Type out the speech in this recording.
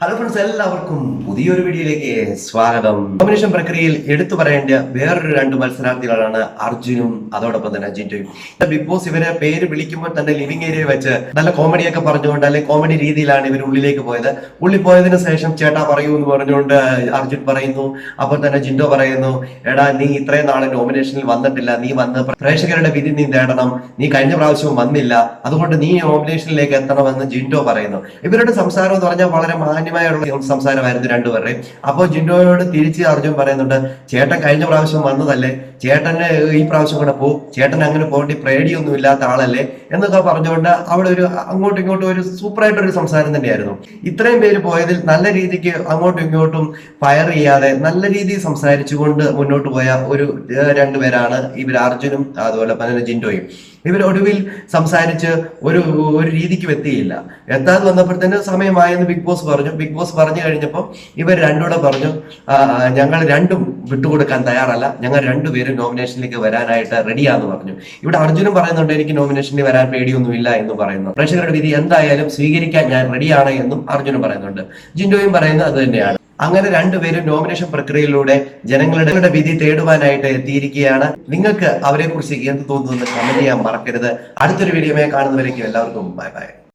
Hello friends എല്ലാവർക്കും പുതിയൊരു വീഡിയോയിലേക്ക് സ്വാഗതം. നോമിനേഷൻ പ്രക്രിയയിൽ എടുത്തു പറയേണ്ട വേറൊരു രണ്ട് മത്സരാർത്ഥികളാണ് അർജുനും അതോടൊപ്പം തന്നെ ജിൻഡോയും ബിഗ് ബോസ് ഇവരെ പേര് വിളിക്കുമ്പോൾ തന്നെ ലിവിംഗ് ഏരിയ വെച്ച് നല്ല കോമഡിയൊക്കെ പറഞ്ഞുകൊണ്ട് അല്ലെങ്കിൽ കോമഡി രീതിയിലാണ് ഇവർ ഉള്ളിലേക്ക് പോയത്. ഉള്ളിൽ പോയതിന് ശേഷം ചേട്ടാ പറയൂ എന്ന് പറഞ്ഞുകൊണ്ട് അർജുൻ പറയുന്നു. അപ്പോൾ തന്നെ ജിൻഡോ പറയുന്നു എടാ നീ ഇത്രയും നാളെ നോമിനേഷനിൽ വന്നിട്ടില്ല. നീ വന്ന് പ്രേക്ഷകരുടെ വിധി നീ നേടണം നീ കഴിഞ്ഞ പ്രാവശ്യവും വന്നില്ല. അതുകൊണ്ട് നീ നോമിനേഷനിലേക്ക് എത്തണമെന്ന് ജിൻഡോ പറയുന്നു. ഇവരുടെ സംസാരം എന്ന് പറഞ്ഞാൽ വളരെ മാന്യമായുള്ള സംസാരമായിരുന്നു രണ്ടുപേരുടെയും അപ്പോൾ ജിൻഡോയോട് തിരിച്ച് അർജുൻ പറയുന്നുണ്ട് ചേട്ടൻ കഴിഞ്ഞ പ്രാവശ്യം വന്നതല്ലേ? ചേട്ടന് ഈ പ്രാവശ്യം കൂടെ പോകും ചേട്ടൻ അങ്ങനെ പോകേണ്ടി പേടിയൊന്നും ഇല്ലാത്ത ആളല്ലേ? എന്നൊക്കെ പറഞ്ഞുകൊണ്ട് അവിടെ ഒരു അങ്ങോട്ടും ഇങ്ങോട്ടും ഒരു സൂപ്പറായിട്ടൊരു സംസാരം തന്നെയായിരുന്നു. ഇത്രയും പേര് പോയതിൽ നല്ല രീതിക്ക് അങ്ങോട്ടും ഇങ്ങോട്ടും ഫയർ ചെയ്യാതെ നല്ല രീതിയിൽ സംസാരിച്ചുകൊണ്ട് മുന്നോട്ട് പോയ ഒരു രണ്ടുപേരാണ് ഇവർ അർജുനും അതുപോലെ ജിൻഡോയും. ഇവർ ഒടുവിൽ സംസാരിച്ച് ഒരു ഒരു രീതിക്ക് എത്തിയില്ല. എത്താതെ വന്നപ്പോഴത്തേന് സമയമായെന്ന് ബിഗ് ബോസ് പറഞ്ഞു. ബിഗ് ബോസ് പറഞ്ഞു കഴിഞ്ഞപ്പോൾ ഇവർ രണ്ടുകൂടെ പറഞ്ഞു "ആ, ആ, ഞങ്ങൾ രണ്ടും വിട്ടുകൊടുക്കാൻ തയ്യാറല്ല. ഞങ്ങൾ രണ്ടുപേരും നോമിനേഷനിലേക്ക് വരാനായിട്ട് റെഡിയാന്ന് പറഞ്ഞു. ഇവിടെ അർജുനും പറയുന്നുണ്ട് എനിക്ക് നോമിനേഷനിൽ വരാൻ പേടിയൊന്നുമില്ല എന്ന് പറയുന്നു. പ്രേക്ഷകരുടെ വിധി എന്തായാലും സ്വീകരിക്കാൻ ഞാൻ റെഡിയാണ് എന്നും അർജുനും പറയുന്നുണ്ട്. ജിൻഡോയും പറയുന്നത് അത് തന്നെയാണ്. അങ്ങനെ രണ്ടുപേരും നോമിനേഷൻ പ്രക്രിയയിലൂടെ ജനങ്ങളുടെ വിധി തേടുവാനായിട്ട് എത്തിയിരിക്കുകയാണ്. നിങ്ങൾക്ക് അവരെ കുറിച്ച് എന്ത് തോന്നുന്നു കമന്റ് ചെയ്യാൻ മറക്കരുത്. അടുത്തൊരു വീഡിയോ കാണുന്നവരേക്കും എല്ലാവർക്കും ബൈ ബൈ